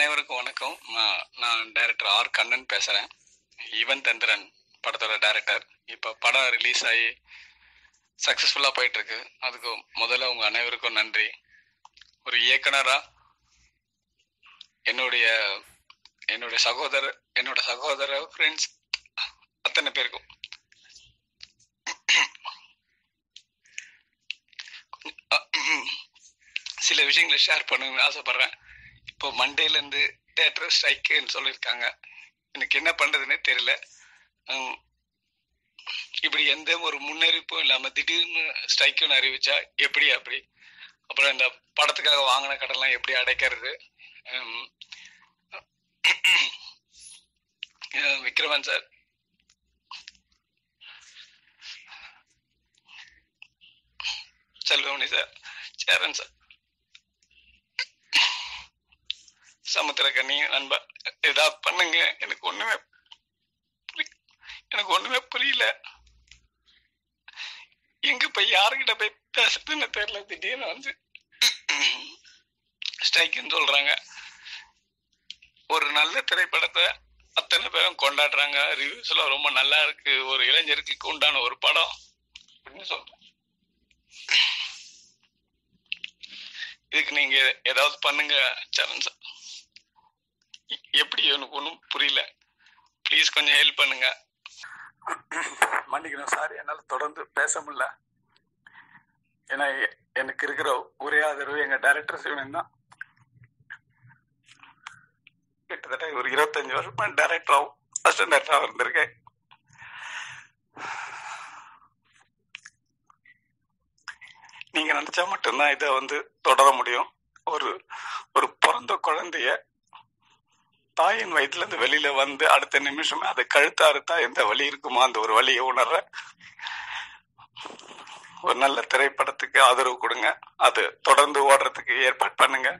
அனைவருக்கும் வணக்கம். நான் டைரக்டர் ஆர் கண்ணன் பேசுகிறேன் யுவன் தந்திரன் படத்தோட டைரக்டர் இப்போ படம் ரிலீஸ் ஆகி சக்ஸஸ்ஃபுல்லாக போயிட்டுருக்கு. அதுக்கு முதல்ல உங்கள் அனைவருக்கும் நன்றி. ஒரு இயக்குனராக என்னுடைய என்னுடைய சகோதரர் என்னோட சகோதர ஃப்ரெண்ட்ஸ் அத்தனை பேருக்கும். சில விஷயங்களை ஷேர் பண்ணணும்னு ஆசைப்பட்றேன். இப்போ மண்டேலேருந்து தேட்டர் ஸ்ட்ரைக்குன்னு சொல்லியிருக்காங்க. எனக்கு என்ன பண்ணுறதுனே தெரியல. இப்படி எந்த ஒரு முன்னறிவிப்பும் இல்லாமல் திடீர்னு ஸ்ட்ரைக்குன்னு அறிவிச்சா எப்படி அப்படி? அப்புறம் இந்த படத்துக்காக வாங்கின கடன்லாம் எப்படி அடைக்கிறது? Vikraman sir. Selvamani sir. Cheran sir. Samuthirakani நண்பா ஏதாவது பண்ணுங்க. எனக்கு ஒண்ணுமே எனக்கு ஒண்ணுமே புரியல. எங்க போய் யாருக்கிட்ட போய் பேசுறதுன்னு தெரியல. திடீர்னு வந்து ஸ்ட்ரைக்குன்னு சொல்றாங்க. ஒரு நல்ல திரைப்படத்தை அத்தனை பேரும் கொண்டாடுறாங்க. ரிவ்யூஸ் எல்லாம் ரொம்ப நல்லா இருக்கு. ஒரு இளைஞருக்கு உண்டான ஒரு படம் அப்படின்னு சொல்றேன். இதுக்கு நீங்க ஏதாவது பண்ணுங்க சரண் சார். எப்படி எனக்கு ஒன்றும் புரியல. ப்ளீஸ் கொஞ்சம் ஹெல்ப் பண்ணுங்க. மன்னிக்கணும் சார் என்னால் தொடர்ந்து பேச முடியல. ஏன்னா எ- எனக்கு இருக்கிற ஒரே ஆதரவு எங்க டைரக்டர் சிவன் தான் கிட்டத்தட்ட ஒரு இருபத்தஞ்சு வருஷமா டைரக்டராகவும் அசிஸ்டன்ட் டைரக்டராகவும் இருந்திருக்கேன். நீங்க நினைச்சா மட்டும்தான் இதை வந்து தொடர முடியும். ஒரு ஒரு பிறந்த குழந்தைய தாயின் வயிற்றுல இருந்து வெளியில வந்து அடுத்த நிமிஷமே அதை கழுத்த அறுத்தா எந்த வழி இருக்குமோ அந்த ஒரு வழியை உணர்ற. ஒரு நல்ல திரைப்படத்துக்கு ஆதரவு கொடுங்க. அது தொடர்ந்து ஓடுறதுக்கு ஏற்பாடு பண்ணுங்க.